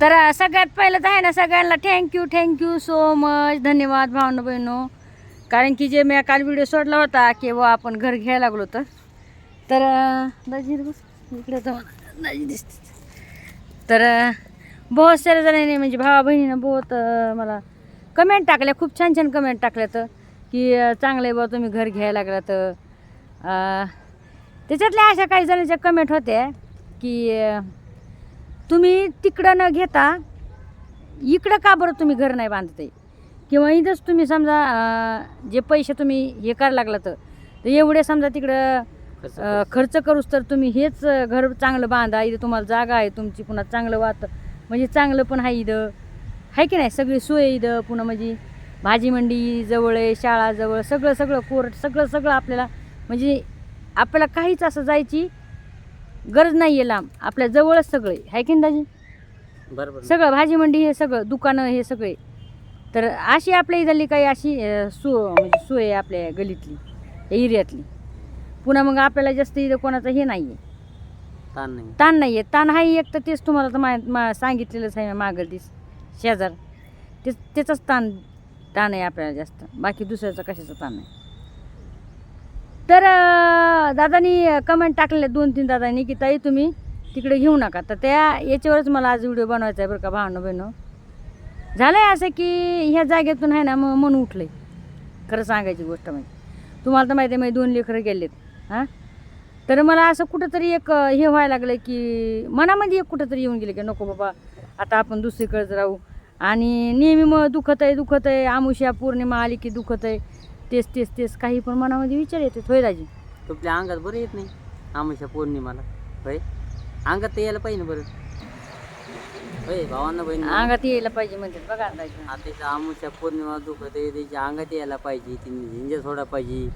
तर सगळ्यात पहिलं तर आहे ना सगळ्यांना थँक्यू थँक्यू सो मच धन्यवाद भावना बहिणो. कारण की जे मी काल व्हिडिओ सोडला होता की बुवा आपण घर घ्यायला लागलो तर तर दाजी इकडे तर दाजी दिसते. तर बहुत साऱ्या जणांनी म्हणजे भावा बहिणीनं बहुत मला कमेंट टाकल्या. खूप छान छान कमेंट टाकल्या तर की चांगलं आहे बा तुम्ही घर घ्यायला लागला तर त्याच्यातल्या अशा काही जणांच्या कमेंट होत्या की तुम्ही तिकडं न घेता इकडं का बरं तुम्ही घर नाही बांधते? किंवा इथंच तुम्ही समजा जे पैसे तुम्ही हे करायला लागला तर एवढे समजा तिकडं खर्च करूच तर तुम्ही हेच घर चांगलं बांधा. इथं तुम्हाला जागा आहे तुमची पुन्हा चांगलं वात म्हणजे चांगलं पण आहे इथं. आहे की नाही? सगळी सोय इथं पुन्हा म्हणजे भाजी मंडी जवळ आहे शाळा जवळ सगळं सगळं कोर्ट सगळं सगळं आपल्याला म्हणजे आपल्याला काहीच असं जायची गरज नाही आहे लांब आपल्या जवळच सगळे. आहे की नाही दाजी? बरोबर. सगळं भाजी मंडी हे सगळं दुकानं हे सगळे. तर अशी आपल्या इथली काही अशी सो म्हणजे सोय आहे आपल्या गलीतली या एरियातली. पुन्हा मग आपल्याला जास्त इथं कोणाचं हे नाही आहे ताण नाही. ताण नाही आहे ताण आहे एक तर तेच तुम्हाला तर मा मा सांगितलेलंच आहे मागल तीस शेजार. तेच त्याचाच ताण ताण आहे आपल्याला जास्त. बाकी दुसऱ्याचा कशाचा ताण नाही. तर दादानी कमेंट टाकलेले दोन तीन दादांनी की ताई तुम्ही तिकडे घेऊ नका. तर त्या याच्यावरच मला आज व्हिडिओ बनवायचा आहे बरं का भावनं बहिणं. झालं आहे असं की ह्या जागेतून आहे ना मग मन उठलं आहे खरं सांगायची गोष्ट म्हणजे. तुम्हाला तर माहिती आहे माझे दोन लेकरं गेलेत. हां? तर मला असं कुठंतरी एक हे व्हायला लागलं की मनामध्ये एक कुठंतरी येऊन गेलं की नको बाबा आता आपण दुसरीकडेच राहू. आणि नेहमी मग दुखत आहे दुखत आहे आमुष्या पौर्णिमा आली की दुखत आहे तेच तेच तेच. काही पण मनामध्ये विचार येते होय दाजी तुपल्या अंगात बरं येत नाही. आमच्या पौर्णिमाला. होय? अंगात तर यायला पाहिजे ना बरं. होय भावांना बहीण अंगात यायला पाहिजे म्हणतात बघा दाजी आता आमुच्या पौर्णिमा दुखत आहे त्याच्या अंगात यायला पाहिजे तिने झिंजा सोडा पाहिजे.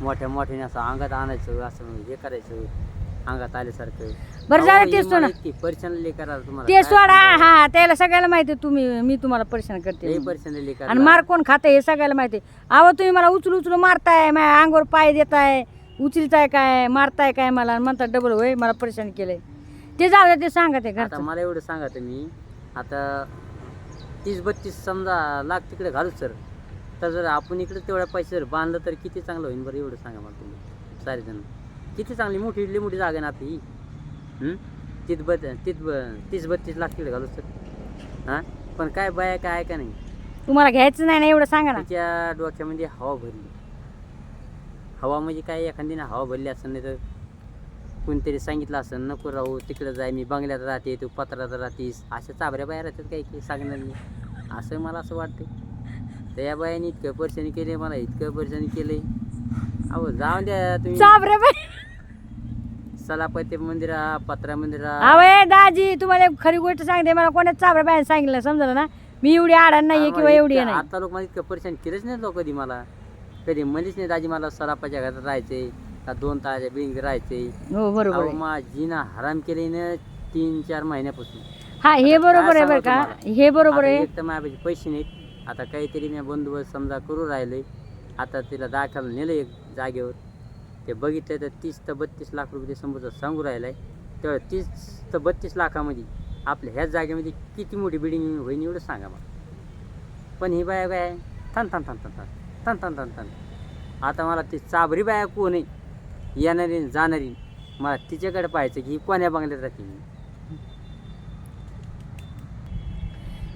मोठ्या मोठ्याने असं अंगात आणायचं असं हे करायचं. अंगात आल्यासारखं. बरं झालं तेच सोडा. परेशान लई करायला तुम्हाला. ते काय सोडा? हा त्याला सगळ्याला माहिती आहे तुम्ही मी तुम्हाला परेशान करते. लई परेशान लई आणि मार कोण खातं हे सगळ्याला माहिती आहे. अहो तुम्ही मला उचलू उचलू मारताय माझ्या अंगावर पाय देताय उचलताय काय मारताय काय मला आणि म्हणतात डबल होय मला परेशान केलंय. ते जाऊ द्या ते सांगा ते आता घरचं. मला एवढं सांगा तुम्ही. आता तीस बत्तीस समजा लाख तिकडे घालू सर. तर जर आपण इकडे तेवढ्या पैसे जर बांधलं तर किती चांगलं होईल बरं एवढं सांगा मला तुम्ही. सारे जण. किती चांगली मोठी इडली मोठी जागा ना आपली. ही? तीस बत ब तीस बत्तीस लाख तिकडे घालू सर. हां? पण काय बाया काय आहे का नाही? तुम्हाला घ्यायचं नाही ना एवढं सांगा ना. तिच्या डोक्यामध्ये हवा भरली. हवा म्हणजे काय एखादीनं हवा भरली असेल नाही तर कोणतरी सांगितलं असेल नको राहू तिकडं जाय मी बंगल्यात राहते तू पत्रात राहतीस. अशा चाबऱ्या बाया राहतात काही काही सांगणार? नाही असं मला असं वाटतं त्या बायाने इतकं परेशानी केली मला इतकं परेशानी केलंय. अहो जाऊन द्या तुम्ही. चाबरे बाई. सलापती मंदिरा पत्रा मंदिरा. अवे दाजी तुम्हाला एक खरी गोष्ट सांगते. मला कोणाच चाबऱ्या बाहेर सांगितलं समजलं ना? मी एवढी आडान नाहीये किंवा एवढी नाही. आता लोक मला इतकं परेशान केलंच नाही लोक कधी मला. कधी म्हणलीच नाही दाजी मला सलापाच्या घरात राहायचंय का दोन ताळ्याच्या बिंग राहायचंय हो बरोबर अहो आहे. माझीना हराम केले ना तीन चार महिन्यापासून. हा हे बरोबर आहे बरं का? हे बरोबर आता आहे. एक तर माझ्यापाशी पैसे नाहीत. आता काहीतरी मी बंदोबस्त समजा करू राहिले. आता तिला दाखल नेलं एक. जागेवर. ते बघितलं तर तीस ते बत्तीस लाख रुपये ते समोरचा सांगू आहे तेव्हा तीस ते बत्तीस लाखामध्ये आपल्या ह्याच जागेमध्ये किती मोठी बिल्डिंग होईल एवढं सांगा मला. पण ही बाया काय थान थान थन थान थान थन थान थन थान आता मला ती चाबरी बाया कोण आहे? येणारी जाणारी. मला तिच्याकडे पाहायचं की ही कोण्या बंगल्यात राहते मी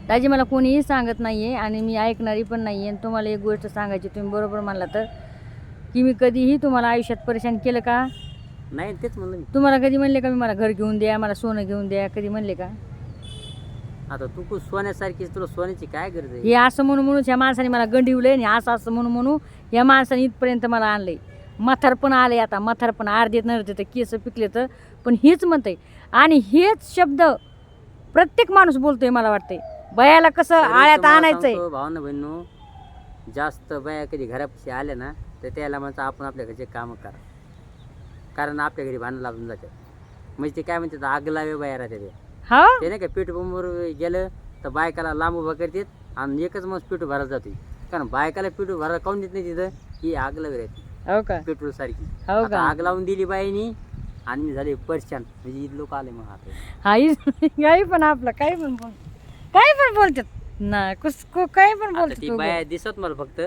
दाजी मला कोणीही सांगत नाही आहे आणि मी ऐकणारी पण नाहीये आणि तुम्हाला एक गोष्ट सांगायची तुम्ही बरोबर म्हणला तर. की मी कधीही तुम्हाला आयुष्यात परेशान केलं का? नाही तेच म्हणलं मी. तुम्हाला कधी म्हणले का मी मला घर घेऊन द्या मला सोनं घेऊन द्या कधी म्हणले का? आता तू खूप सोन्यासारखीच तुला सोन्याची काय गरज आहे? हे असं म्हणून म्हणून ह्या माणसाने मला गंडिवलंय आणि असं असं म्हणून म्हणून या माणसाने इथपर्यंत मला आणलंय. मथार पण आले आता मथार पण अर्धे नरते तर केस पिकले तर. पण हेच म्हणतंय. आणि हेच शब्द प्रत्येक माणूस बोलतोय मला वाटतंय. बयाला कसं आळ्यात आणायचंय? भावना बहिणू जास्त बाया कधी घरापाशी आल्या ना तर त्याला म्हणतं आपण आपल्या घरचे कामं करा. कारण आपल्या घरी भांडण लागून जातात म्हणजे ते काय म्हणतात आग लावे बाया राहते ते. हा? ते नाही का पेट्रोल गेलं तर बायकाला लांब उभं करतात आणि एकच मग पेट्रोल भरायला जाते कारण बायकाला पेट्रोल भरायला काऊन देत नाही तिथं? ही आग लावी राहते. हो का? पेट्रोल सारखी. हो आता का? आग लावून दिली बाईनी आणि मी झाले परेशान. म्हणजे लोक आले मग आता. हा काही पण आपलं काही पण बोल काय पण बोलतात. ना कुस को- काय पण आता ती बोलतात बाया दिसत मला फक्त.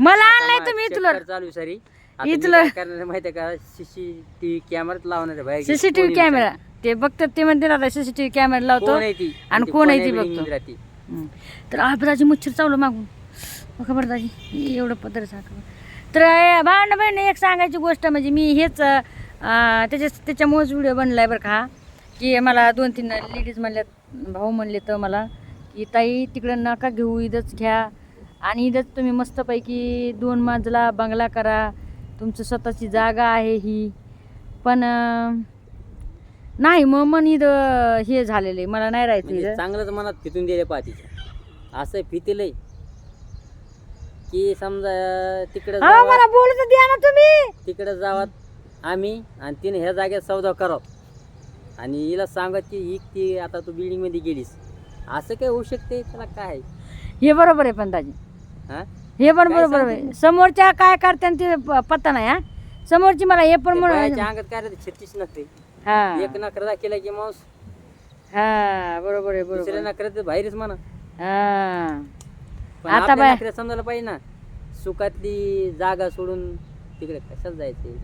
मला आणलंय तुम्ही कर चालू आहे सारी. आता मी इथलं- काय करणार आहे माहितीये का? सीसीटीव्ही कॅमेरात लावणार आहे बाहेर. सीसीटीव्ही कॅमेरा ते बघतात ते म्हणते आता सीसीटीव्ही कॅमेरा लावतो कोण आहे ती? आणि कोण आहे ती कोण्या बघतो. राहती? हम्म. तर आबराजी मच्छर चावलं मागून. मग खबर दाजी एवढं पदर साखर तर अं, भावना बहीण एक सांगायची गोष्ट म्हणजे मी हेच अं, त्याच्या त्याच्यामुळेच व्हिडिओ बनलाय बरं का. की मला दोन तीन लेडीज म्हणल्यात भाऊ म्हणले तर मला की ताई तिकडं नका घेऊ इथंच घ्या. आणि इथंच तुम्ही मस्तपैकी दोन माजला बंगला करा तुमचं स्वतःची जागा आहे ही. पण नाही मग मन इथं हे झालेलं आहे. मला नाही राहायचं म्हणजे इथं. चांगलंच मनात फितून दिले पाहतीच्या असं फितेलंय. की समजा तिकडे हा मला बोलत द्या ना तुम्ही. तिकडे जावात आम्ही आणि तिने ह्या जागेत सौदा करावं. आणि हिला सांगत की ही ती आता तू बिल्डिंगमध्ये गेलीस. असं काय होऊ शकते त्याला काय? हे बरोबर आहे पण दाजी हा? हे पण बरोबर आहे. समोरच्या काय करते ते पत्ता नाही हा? समोरची मला हे पण म्हणून अंगात काय राहते? छत्तीस नखरे. हा. एक नखरा दाखिला की मांस. हा बरोबर आहे बरोबर दुसऱ्या आहे. नखऱ्यात बाहेरच म्हणा. हा. पण आता बाय- नखऱ्या समजायला पाहिजे ना. सुखातली जागा सोडून तिकडे कशाला जायचे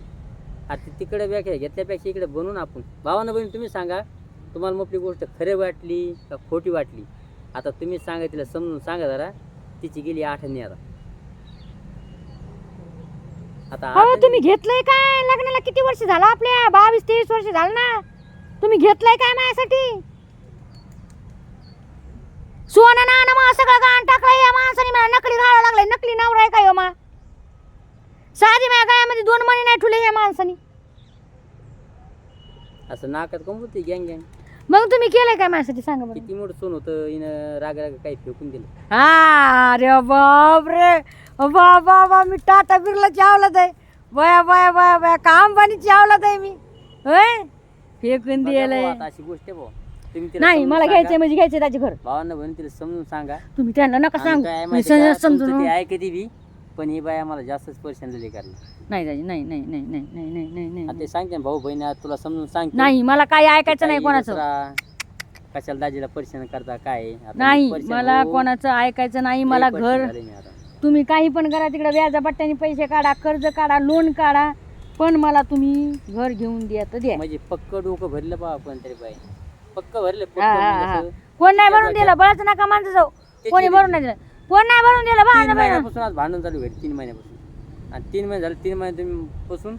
आता तिकडे व्याख्या घेतल्यापेक्षा इकडे बनवून आपण. भावानं बहीण तुम्ही सांगा. तुम्हाला मोठी गोष्ट खरे वाटली का खोटी वाटली? आता तुम्ही सांगा तिला समजून सांगा जरा. तिची गेली आठवणी आता. आता हो आठवणी- तुम्ही घेतलंय काय? लग्नाला किती वर्ष झालं आपल्या? बावीस तेवीस वर्ष झालं ना? तुम्ही घेतलंय काय माझ्यासाठी? सोनं ना मग सगळं गाण टाकलंय या माणसाने मला. नकली घालावं लागलंय. नकली नवरा आहे काय मा? साधी माझ्या गायामध्ये दोन मणी नाही ठुले या माणसाने. असं नाकात कमवते गँग गँग. मग तुम्ही केलंय काय माझ्यासाठी? सांगा बरं. किती मोठं सोन होतं हिनं राग राग काही फेकून दिलं? हा अरे बाप रे बा बा बा मी टाटा बिर्ला चावलाच आहे. बया बया बया बया काम पाणी चावलाच आहे मी? होय? फेकून दिलंय. आता अशी गोष्ट आहे भाऊ. तुम्ही तिला नाही समजून मला सांगा. घ्यायचंय म्हणजे घ्यायचंय त्याचे घर. भावांना म्हणून तिला समजून सांगा. तुम्ही त्यांना नका सांग. काय मी माहिती सगळं का, तुमचं समजून ते ऐकते बी. पण ही बाया मला जास्तच परेशान झाली करणार नाही दाजी नाही नाही नाही नाही नाही नाही नाही नाही आता ते सांगते ना, भाऊ बहिणी आता तुला समजून सांगते. नाही मला काही ऐकायचं नाही काही कोणाचं. दुसरा कशाला दाजीला परेशान करता काय? आहे? आता मी नाही परेशान मला कोणाचं ऐकायचं नाही लई मला परेशान घर झाले मी आता. तुम्ही काही पण करा तिकडे व्याजा बट्ट्याने पैसे काढा कर्ज काढा लोन काढा पण मला तुम्ही घर घेऊन द्या तर द्या. म्हणजे पक्क डोकं भरलं बा आपण तरी बाई. पक्क भरलं पक्क हा, हा, म्हणजे हा. असं. कोण नाही भरून दिलं बळच नका माणसं जाऊ. कोणी भरून नाही दिलं. कोण नाही भरून दिलं तीन भांडण महिन्यापासून आज भांडण चालू घरी तीन महिन्यापासून. आणि तीन महिने झाले तीन महिने तुम्ही पासून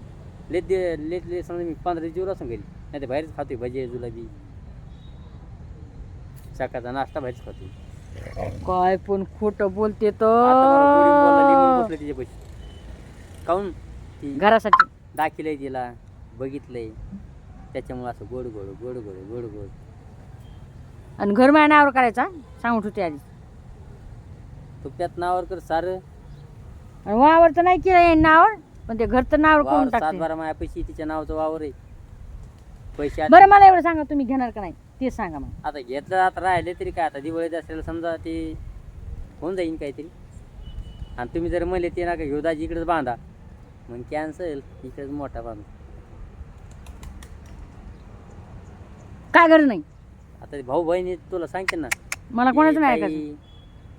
लेट दे लेट लेट समजा मी पंधरा दिवस असं घरी नाही तर बाहेरच खातोय भजी जुलाबी. सकाळचा नाश्ता बाहेरच खातोय. काय पण खोट बोलते आता मला गोडी तर बसलं तिच्यापाशी काहून? ती घरासाठी. दाखिलंय तिला बघितलंय. त्याच्यामुळे असं गोड गोड गोड गोड गोड गोड. आणि घर माझ्या नावावर करायचा सांगत होते आधी त्यात नावावर कर सारं. आणि वावर तर नाही केलं यांनी नावावर पण ते घर तर नावावर वावर करून सात टाकते. बारा माया पैसे तिच्या नावाचं वावर आहे. पैसे बरं मला एवढं सांगा तुम्ही घेणार का नाही? ते सांगा मग आता घेतलं आता राहिले तरी काय आता दिवाळीत असेल समजा ते होऊन जाईन काहीतरी. आणि तुम्ही जर म्हणले ते नका घेऊ दाजी इकडेच बांधा. मग कॅन्सल इकडेच मोठा बांधा. काय गरज नाही. आता ते भाऊ बहिणी तुला सांगते ना. मला कोणाचं नाही ऐकायचं.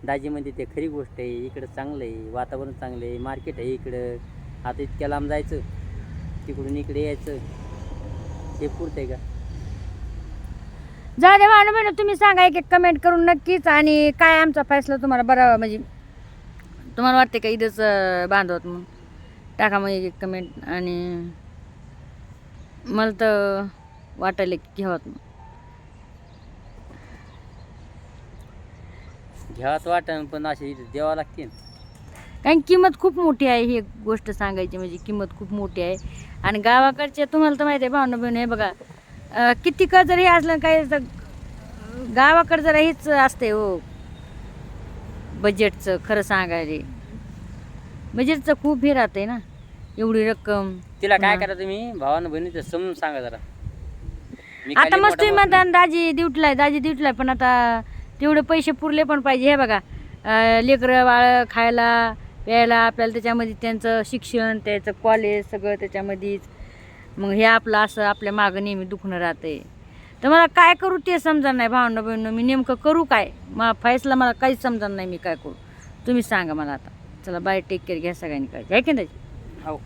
दाजी म्हणते ते खरी गोष्ट आहे इकडं चांगलं आहे वातावरण चांगलं आहे मार्केट आहे इकडं. आता इतक्या लांब जायचं तिकडून इकडे यायचं ते पुरतंय का? जा दे भावना तुम्ही सांगा एक एक कमेंट करून नक्कीच. आणि काय आमचा फैसला तुम्हाला बरा म्हणजे तुम्हाला वाटते का इथंच अं, बांधवत मग टाका मग एक एक कमेंट आणि मला तर वाटायला की घ्यावत मग घ्यावाच वाटण पण अशी द्यावं लागते. कारण किंमत खूप मोठी आहे ही गोष्ट सांगायची म्हणजे किंमत खूप मोठी आहे. आणि गावाकडचे तुम्हाला तर माहिती आहे भावना बहीण हे बघा. अं, किती का जरी असलं काही तर गावाकडं जरा हेच असते हो. बजेटचं खरं सांगायला. बजेटचं खूप हे राहते ना एवढी रक्कम. तिला काय करा तुम्ही? भावानं बहिणी समजून सांगा जरा. मी आता खाली मस्त मोठा म्हणता दाजी ड्युटीला दाजी ड्युटीला पण आता तेवढे पैसे पुरले पण पाहिजे. हे बघा लेकरं बाळ खायला प्यायला आपल्याला त्याच्यामध्ये त्यांचं शिक्षण त्याचं कॉलेज सगळं त्याच्यामध्येच. मग हे आपलं असं आपल्या मागं नेहमी दुखणं राहते तर मला काय करू ते समजा नाही भावना बहिणं. मी नेमकं करू काय? मा फैसला मला काहीच समजा नाही मी काय करू. तुम्ही सांगा मला आता. चला बाय टेक केअर घ्या सगळ्यांनी काळजी. आहे की नाही हो.